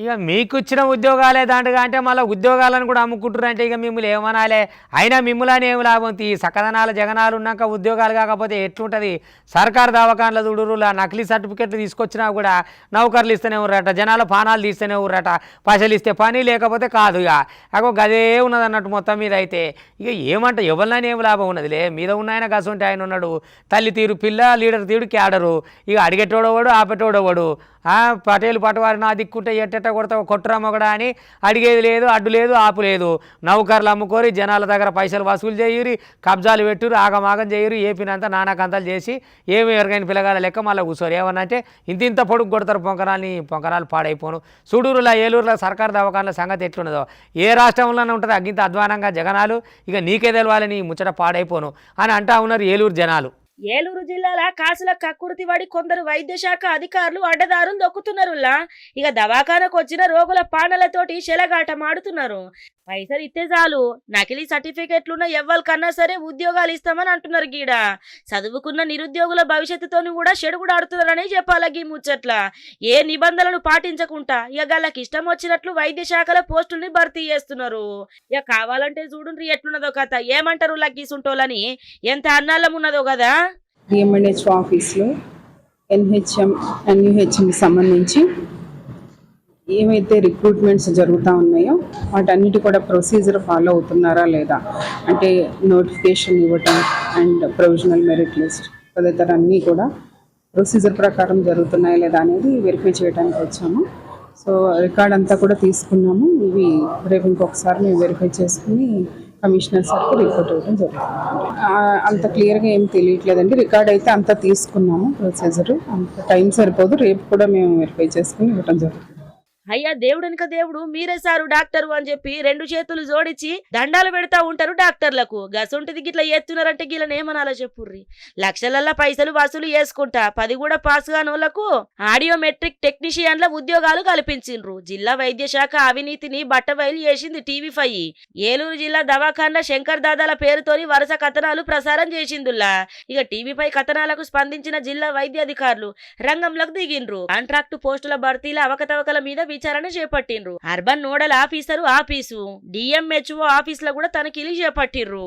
ఇక మీకు ఇచ్చిన ఉద్యోగాలే దాంట్లో అంటే మళ్ళీ ఉద్యోగాలను కూడా అమ్ముకుంటారు అంటే ఇక మిమ్మల్ని ఏమనాలే. అయినా మిమ్మల్ని ఏమి లాభం? ఈ సకదనాల జగనాలు ఉన్నాక ఉద్యోగాలు కాకపోతే ఎట్లుంటుంది? సర్కారు దవాఖాన్ల దుడురులా నకిలీ సర్టిఫికెట్లు తీసుకొచ్చినా కూడా నౌకర్లు ఇస్తేనే ఉర్రట జనాల పానాలు తీస్తేనే ఉర్రట పైసలు ఇస్తే పని లేకపోతే కాదు ఇక. అగో గదే ఉన్నది అన్నట్టు మొత్తం మీద అయితే. ఇక ఏమంట ఎవరినైనా ఏమి లాభం ఉన్నదిలే? మీద ఉన్నాయన గసుంటే ఆయన ఉన్నాడు. తల్లి తీరు పిల్ల లీడర్ తీరు క్యాడరు. ఇక అడిగేటోడోవాడు ఆపేటోడవాడు? పటేలు పటవారి నా దిక్కుంటే ఎట్టెట్ట కొడతావు? కొట్టురమ్మ కూడా అని అడిగేది లేదు అడ్డు లేదు ఆపు లేదు. నౌకర్లు అమ్ముకోరి జనాల దగ్గర పైసలు వసూలు చేయురి కబ్జాలు పెట్టురు ఆగమాగం చేయరు ఏపీనంతా నానాకంతాలు చేసి ఏమి ఎవరికైనా పిల్లగాల లెక్క మళ్ళీ కూర్చోరు. ఏమన్నా అంటే ఇంత ఇంత పొడుగు కొడతారు పొంకరాలని పొంకరాలు పాడైపోను. సూడూరులో ఏలూరులో సర్కారు దవాఖాన్ల సంగతి ఎట్లున్నదో? ఏ రాష్ట్రంలోనే ఉంటుంది అగ్గింత అధ్వానంగా జగనాలు? ఇక నీకే తెలవాలని ముచ్చట పాడైపోను అని అంటా ఉన్నారు ఏలూరు జనాలు. ఏలూరు జిల్లాల కాసుల కక్కుర్తి కొందరు వైద్య శాఖ అధికారులు అడ్డదారులు దొక్కుతున్నారులా. ఇక దవాఖానకు వచ్చిన రోగుల పానలతోటి శెలగాటం ఆడుతున్నారు. పైసలు ఇస్తే చాలు. నకిలీ సర్టిఫికెట్లున్న ఎవ్వరికన్నా సరే ఉద్యోగాలు ఇస్తామని అంటున్నారు గీడ. చదువుకున్న నిరుద్యోగుల భవిష్యత్తుతోని కూడా చెడుగుడాడుతున్నారని చెప్పాలి గీ ముచ్చట్ల. ఏ నిబంధనలు పాటించకుండా ఇక గళ్ళకి ఇష్టం వచ్చినట్లు వైద్య శాఖల పోస్టుల్ని భర్తీ చేస్తున్నారు. ఇక కావాలంటే చూడు ఎట్లున్నదో కథ. ఏమంటారు లగ్గీసుంటోలని ఎంత అన్నాలం ఉన్నదో కదా? డిఎంఎన్హెచ్ ఆఫీస్లో ఎన్హెచ్ఎం ఎన్యుహెచ్ఎంకి సంబంధించి ఏమైతే రిక్రూట్మెంట్స్ జరుగుతూ ఉన్నాయో వాటన్నిటి కూడా ప్రొసీజర్ ఫాలో అవుతున్నారా లేదా? అంటే నోటిఫికేషన్ ఇవ్వటం అండ్ ప్రొవిజనల్ మెరిట్ లిస్ట్ తదితర అన్నీ కూడా ప్రొసీజర్ ప్రకారం జరుగుతున్నాయా లేదా అనేది వెరిఫై చేయడానికి వచ్చాము. సో రికార్డ్ అంతా కూడా తీసుకున్నాము. ఇవి రేపు ఇంకొకసారి మేము వెరిఫై చేసుకుని కమిషనర్ సార్కి రిపోర్ట్ ఇవ్వడం జరుగుతుంది. అంత క్లియర్గా ఏం తెలియట్లేదండి. రికార్డ్ అయితే అంత తీసుకున్నాము ప్రొసీజర్. అంత టైం సరిపోదు. రేపు కూడా మేము వెరిఫై చేసుకుని ఇవ్వడం జరుగుతుంది. అయ్యా దేవుడనిక దేవుడు మీరే సారు డాక్టరు అని చెప్పి రెండు చేతులు జోడించి దండాలు పెడతా ఉంటారు డాక్టర్లకు. గసొంటిది గిట్ల ఎత్తున్నారంటే గిట్ల ఏమనాలో చెప్పుర్రి. లక్షలల్ల పైసలు వసూలు చేసుకుంటా పది కూడా పాస్ కానోళ్ళకు ఆడియోమెట్రిక్ టెక్నీషియన్ల ఉద్యోగాలు కల్పించిండ్రు. జిల్లా వైద్య శాఖ అవినీతిని బట్టబయలు చేసింది టీవీ ఫైవ్. ఏలూరు జిల్లా దవాఖాన శంకర్ దాదాల పేరుతోని వరుస కథనాలు ప్రసారం చేసిందుల్లా. ఇక టీవీపై కథనాలకు స్పందించిన జిల్లా వైద్య అధికారులు రంగంలోకి దిగిండ్రు. కాంట్రాక్టు పోస్టుల భర్తీల అవకతవకల మీద విచారణ చేపట్టిండ్రు. Urban nodal officer office DMHO ఆఫీసులో కూడా తనిఖీలు చేపట్టిండ్రు.